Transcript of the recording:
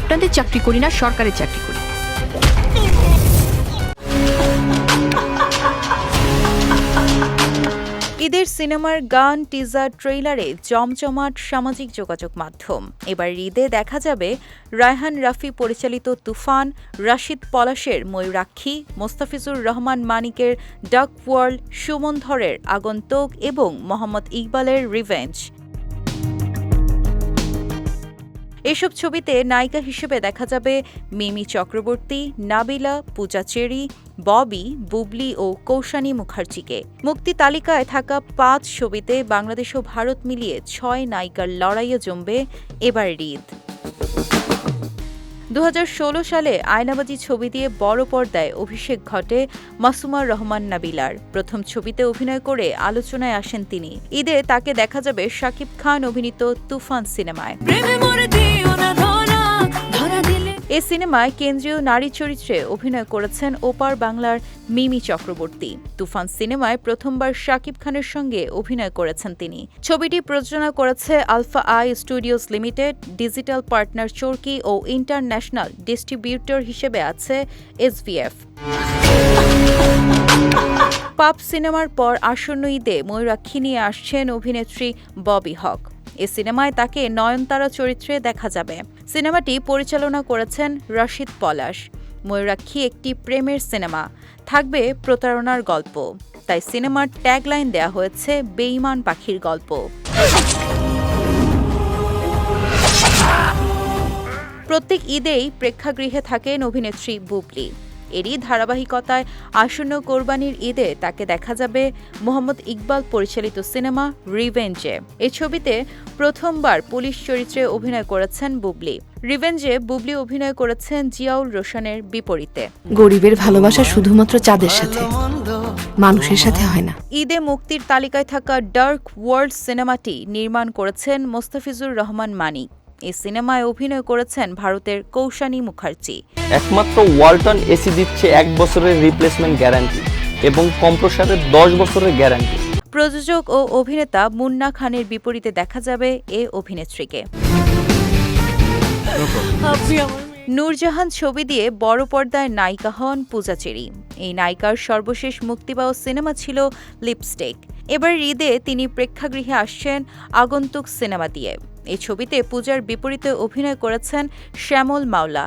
আপনাদের চাকরি করি না, সরকারের চাকরি করি। ঈদের সিনেমার গান, টিজার, ট্রেইলারে জমজমাট সামাজিক যোগাযোগ মাধ্যম। এবার ঈদে দেখা যাবে রায়হান রাফি পরিচালিত তুফান, রাশিদ পলাশের ময়ূরাক্ষী, মোস্তাফিজুর রহমান মানিকের ডাক ওয়ার্ল্ড, সুমন ধরের আগন্তুক এবং মোহাম্মদ ইকবালের রিভেঞ্জ। এসব ছবিতে নায়িকা হিসেবে দেখা যাবে মিমি চক্রবর্তী, নাবিলা, পূজা চেরি, ববি, বুবলি ও কৌশানী মুখার্জিকে। মুক্তি তালিকায় থাকা পাঁচ ছবিতে বাংলাদেশ ও ভারত মিলিয়ে ছয় নায়িকার লড়াইয়ে জমবে এবার ঈদ দু হাজার ষোলো সালে আয়নাবাজি ছবি দিয়ে বড় পর্দায় অভিষেক ঘটে মাসুমার রহমান নাবিলার। প্রথম ছবিতে অভিনয় করে আলোচনায় আসেন তিনি। ঈদে তাকে দেখা যাবে শাকিব খান অভিনীত তুফান সিনেমায়। এ সিনেমায় কেন্দ্রীয় নারী চরিত্রে অভিনয় করেছেন ওপার বাংলার মিমি চক্রবর্তী। তুফান সিনেমায় প্রথমবার শাকিব খানের সঙ্গে অভিনয় করেছেন তিনি। ছবিটি প্রযোজনা করেছে alpha I studios limited, digital partner Chorki O international distributor হিসেবে আছে এসভিএফ পাপ সিনেমার পর আসন্ন ঈদে ময়ূরাক্ষী নিয়ে আসছেন অভিনেত্রী ববি হক। এ সিনেমায় তাকে নয়নতারা চরিত্রে দেখা যাবে। সিনেমাটি পরিচালনা করেছেন রশিদ পলাশ। ময়ূরাক্ষী একটি প্রেমের সিনেমা। থাকবে প্রতারণার গল্প। তাই সিনেমার ট্যাগলাইন দেয়া হয়েছে বেইমান পাখির গল্প। প্রত্যেক ঈদেই প্রেক্ষাগৃহে থাকেন অভিনেত্রী বুবলি। এরই ধারাবাহিকতায় আসন্ন কোরবানির ঈদে তাকে দেখা যাবে মোহাম্মদ ইকবাল পরিচালিত সিনেমা রিভেঞ্জে। এ ছবিতে প্রথমবার পুলিশ চরিত্রে অভিনয় করেছেন বুবলি। রিভেঞ্জে বুবলি অভিনয় করেছেন জিয়াউল রোশনের বিপরীতে। গরিবের ভালোবাসা শুধুমাত্র চাঁদের সাথে। মানুষের সাথে হয় না। ঈদে মুক্তির তালিকায় থাকা ডার্ক ওয়ার্ল্ড সিনেমাটি নির্মাণ করেছেন মোস্তাফিজুর রহমান মানিক। এই সিনেমায় অভিনয় করেছেন ভারতের কৌশানী মুখার্জি। একমাত্র ওয়ালটন এসি দিচ্ছে এক বছরের রিপ্লেসমেন্ট গ্যারান্টি এবং কম্প্রসারের দশ বছরের গ্যারান্টি প্রযোজক ও অভিনেতা মুন্না খানের বিপরীতে দেখা যাবে এ অভিনেত্রীকে। নূরজাহান ছবি দিয়ে বড় পর্দায় নায়িকা হন পূজা চেরি। এই নায়িকার সর্বশেষ মুক্তি পাওয়া সিনেমা ছিল লিপস্টিক। এবার ঈদে তিনি প্রেক্ষাগৃহে আসছেন আগন্তুক সিনেমা দিয়ে। এই ছবিতে পূজার বিপরীতে অভিনয় করেছেন শ্যামল মাওলা।